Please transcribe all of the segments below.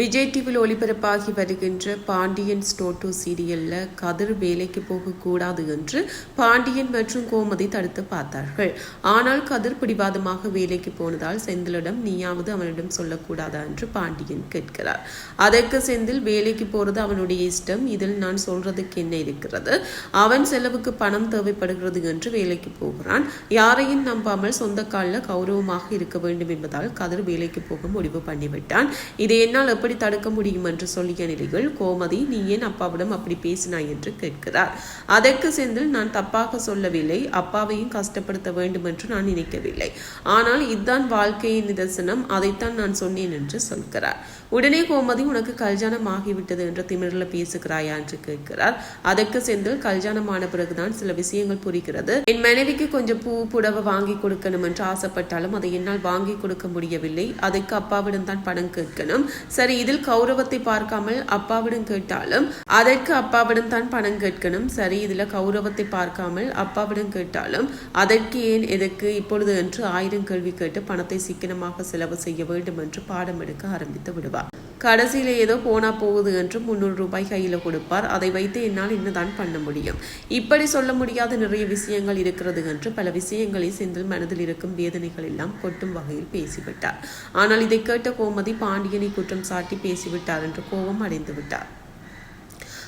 விஜய் டிவியில் ஒளிபரப்பாகி வருகின்ற பாண்டியன் ஸ்டோட்டோ சீரியல்ல கதிர் வேலைக்கு போகக்கூடாது என்று பாண்டியன் மற்றும் கோமதி தடுத்து பார்த்தார்கள். ஆனால் கதிர் பிடிவாதமாக வேலைக்கு போனதால் செந்திலிடம் நீயாவது அவனிடம் சொல்லக்கூடாதா என்று பாண்டியன் கேட்கிறார். அதற்கு செந்தில் வேலைக்கு போறது அவனுடைய இஷ்டம். இதில் நான் சொல்றதுக்கு என்ன இருக்கிறது? அவன் செலவுக்கு பணம் தேவைப்படுகிறது என்று வேலைக்கு போகிறான். யாரையும் நம்பாமல் சொந்த காலில் கௌரவமாக இருக்க வேண்டும் என்பதால் கதிர் வேலைக்கு போக முடிவு பண்ணிவிட்டான். இதை என்னால் எப்படி தடுக்க முடியும் என்று சொல்லிய நிலையில் கோமதி நீ ஏன் அப்பாவிடம் அப்படி பேசினாய்? என்று கேட்கிறார். அதற்கு செந்தில் நான் தப்பாக சொல்லவில்லை. அப்பாவையும் கஷ்டப்படுத்த வேண்டும் என்று நான் நினைக்கவில்லை. ஆனால் இதுதான் வாழ்க்கையின் நிதர்சனம். அதைத்தான் நான் சொன்னேன் என்று சொல்கிறார். உடனே கோமதி உனக்கு கல்யாணம் ஆகிவிட்டது என்று திமிரில் பேசுகிறாயா என்று கேட்கிறார். அதற்கு செந்தில் கல்யாணமான பிறகுதான் சில விஷயங்கள் புரிகிறது. என் மனைவிக்கு கொஞ்சம் பூ புடவை வாங்கி கொடுக்கணும் என்று ஆசைப்பட்டாலும் அதை என்னால் வாங்கி கொடுக்க முடியவில்லை. அதுக்கு அப்பாவிடம் தான் பணம் கேட்கணும். சரி இதில் கௌரவத்தை பார்க்காமல் அப்பாவிடம் கேட்டாலும் அதற்கு அப்பாவிடம் தான் பணம் கேட்கணும். சரி இதுல கௌரவத்தை பார்க்காமல் அப்பாவிடம் கேட்டாலும் அதற்கு ஏன் எதற்கு இப்பொழுது என்று ஆயிரம் கேள்வி கேட்டு பணத்தை சிக்கனமாக செலவு செய்ய வேண்டும் என்று பாடம் எடுக்க ஆரம்பித்து விடுவார். கடைசியில் ஏதோ போனால் போகுது என்று முந்நூறு ரூபாய் கையில் கொடுப்பார். அதை வைத்து என்னால் என்னதான் பண்ண முடியும். இப்படி சொல்ல முடியாத நிறைய விஷயங்கள் இருக்கிறது என்று பல விஷயங்களை செந்தில் மனதில் இருக்கும் வேதனைகள் எல்லாம் கொட்டும் வகையில் பேசிவிட்டார். ஆனால் இதை கேட்ட கோமதி பாண்டியனை குற்றம் சாட்டி பேசிவிட்டார் என்று கோபம் அடைந்து விட்டார்.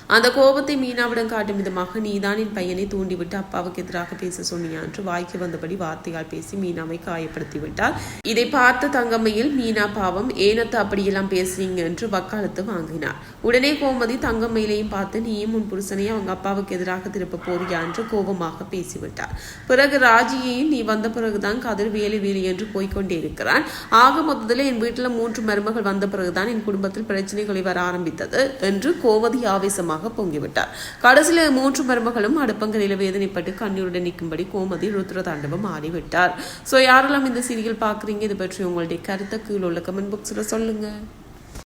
அந்த கோபத்தை மீனாவிடம் காட்டும் விதமாக நீதான் என் பையனை தூண்டிவிட்டு அப்பாவுக்கு எதிராக பேச சொன்னியா? என்று வாய்க்கு வந்தபடி வார்த்தையால் பேசி மீனாவை காயப்படுத்தி விட்டார் இதை பார்த்த தங்கம்மையில் மீனா பாவம் ஏனத்து அப்படியெல்லாம் பேசுறீங்க? என்று வக்காலத்து வாங்கினார். உடனே கோமதி தங்கம்மையிலையும் பார்த்து நீயும் உன் புருஷனை அவங்க அப்பாவுக்கு எதிராக திருப்ப போறியா? என்று கோபமாக பேசிவிட்டார் பிறகு ராஜியையும் நீ வந்த பிறகுதான் கதிர் வேலை வேலை என்று போய்கொண்டே இருக்கிறான். ஆக மொத்தத்தில் என் வீட்டில் மூன்று மருமகள் வந்த பிறகுதான் என் குடும்பத்தில் பிரச்சனைகளை வர ஆரம்பித்தது என்று கோமதி ஆவேசமாக வேகமாக பொங்கிவிட்டார். கடைசியில் மூன்று மருமகளும் அடுப்பங்கரையில் வேதனைப்பட்டு கண்ணீருடன் நிற்கும்படி கோமதி ருத்ர தாண்டவம் ஆடிவிட்டார் ஸோ யாரெல்லாம் இந்த சீரியல் பார்க்குறீங்க? இது பற்றி உங்களுடைய கருத்தை கீழே உள்ள கமெண்ட் பாக்ஸில் சொல்லுங்கள்